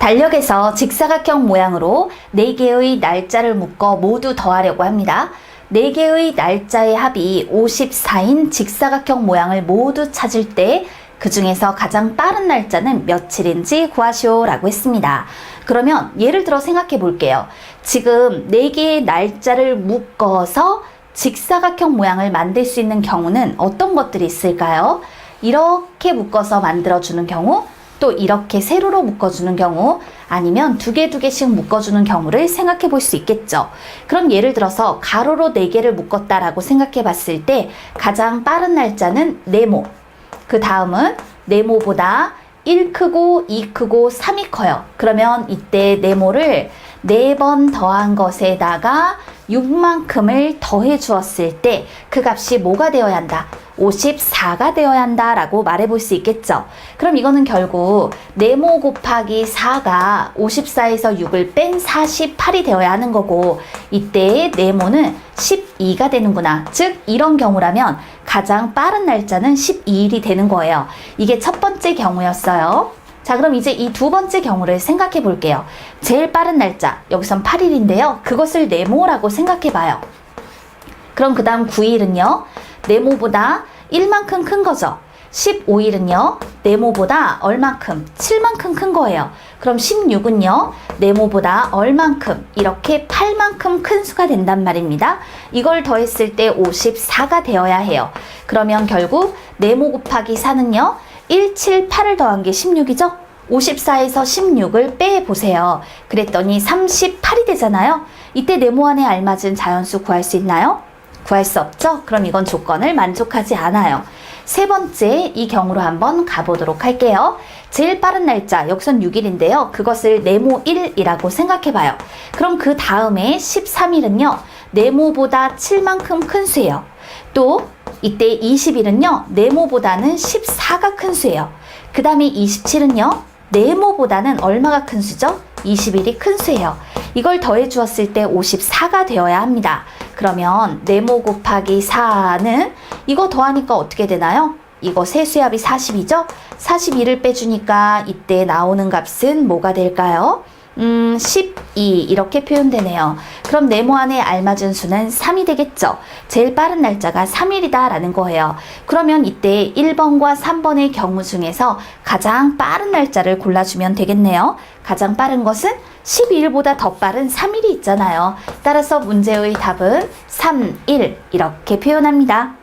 달력에서 직사각형 모양으로 4개의 날짜를 묶어 모두 더하려고 합니다. 4개의 날짜의 합이 54인 직사각형 모양을 모두 찾을 때 그 중에서 가장 빠른 날짜는 며칠인지 구하시오 라고 했습니다. 그러면 예를 들어 생각해 볼게요. 지금 4개의 날짜를 묶어서 직사각형 모양을 만들 수 있는 경우는 어떤 것들이 있을까요? 이렇게 묶어서 만들어주는 경우, 또 이렇게 세로로 묶어주는 경우, 아니면 두 개 두 개씩 묶어주는 경우를 생각해 볼 수 있겠죠. 그럼 예를 들어서 가로로 네 개를 묶었다라고 생각해 봤을 때 가장 빠른 날짜는 네모. 그 다음은 네모보다 1 크고 2 크고 3이 커요. 그러면 이때 네모를 4번 더한 것에다가 6만큼을 더해 주었을 때 그 값이 뭐가 되어야 한다? 54가 되어야 한다 라고 말해 볼 수 있겠죠. 그럼 이거는 결국 네모 곱하기 4가 54에서 6을 뺀 48이 되어야 하는 거고 이때의 네모는 12가 되는구나. 즉 이런 경우라면 가장 빠른 날짜는 12일이 되는 거예요. 이게 첫 번째 경우였어요. 자, 그럼 이제 이 두 번째 경우를 생각해 볼게요. 제일 빠른 날짜, 여기선 8일인데요. 그것을 네모라고 생각해 봐요. 그럼 그 다음 9일은요, 네모보다 1만큼 큰 거죠. 15일은요, 네모보다 얼만큼? 7만큼 큰 거예요. 그럼 16은요, 네모보다 얼만큼? 이렇게 8만큼 큰 수가 된단 말입니다. 이걸 더했을 때 54가 되어야 해요. 그러면 결국 네모 곱하기 4는요, 1, 7, 8을 더한 게 16이죠? 54에서 16을 빼보세요. 그랬더니 38이 되잖아요. 이때 네모안에 알맞은 자연수 구할 수 있나요? 구할 수 없죠? 그럼 이건 조건을 만족하지 않아요. 세 번째 이 경우로 한번 가보도록 할게요. 제일 빠른 날짜 여기선 6일인데요. 그것을 네모 1이라고 생각해 봐요. 그럼 그 다음에 13일은요. 네모보다 7만큼 큰 수예요. 또 이때 20일은요. 네모보다는 14가 큰 수예요. 그 다음에 27은요. 네모보다는 얼마가 큰 수죠? 21이 큰 수예요. 이걸 더해 주었을 때 54가 되어야 합니다. 그러면 네모 곱하기 4는 이거 더하니까 어떻게 되나요? 이거 세수합이 40이죠? 41을 빼주니까 이때 나오는 값은 뭐가 될까요? 음, 12 이렇게 표현되네요. 그럼 네모 안에 알맞은 수는 3이 되겠죠. 제일 빠른 날짜가 3일이다 라는 거예요. 그러면 이때 1번과 3번의 경우 중에서 가장 빠른 날짜를 골라주면 되겠네요. 가장 빠른 것은 12일보다 더 빠른 3일이 있잖아요. 따라서 문제의 답은 3, 1 이렇게 표현합니다.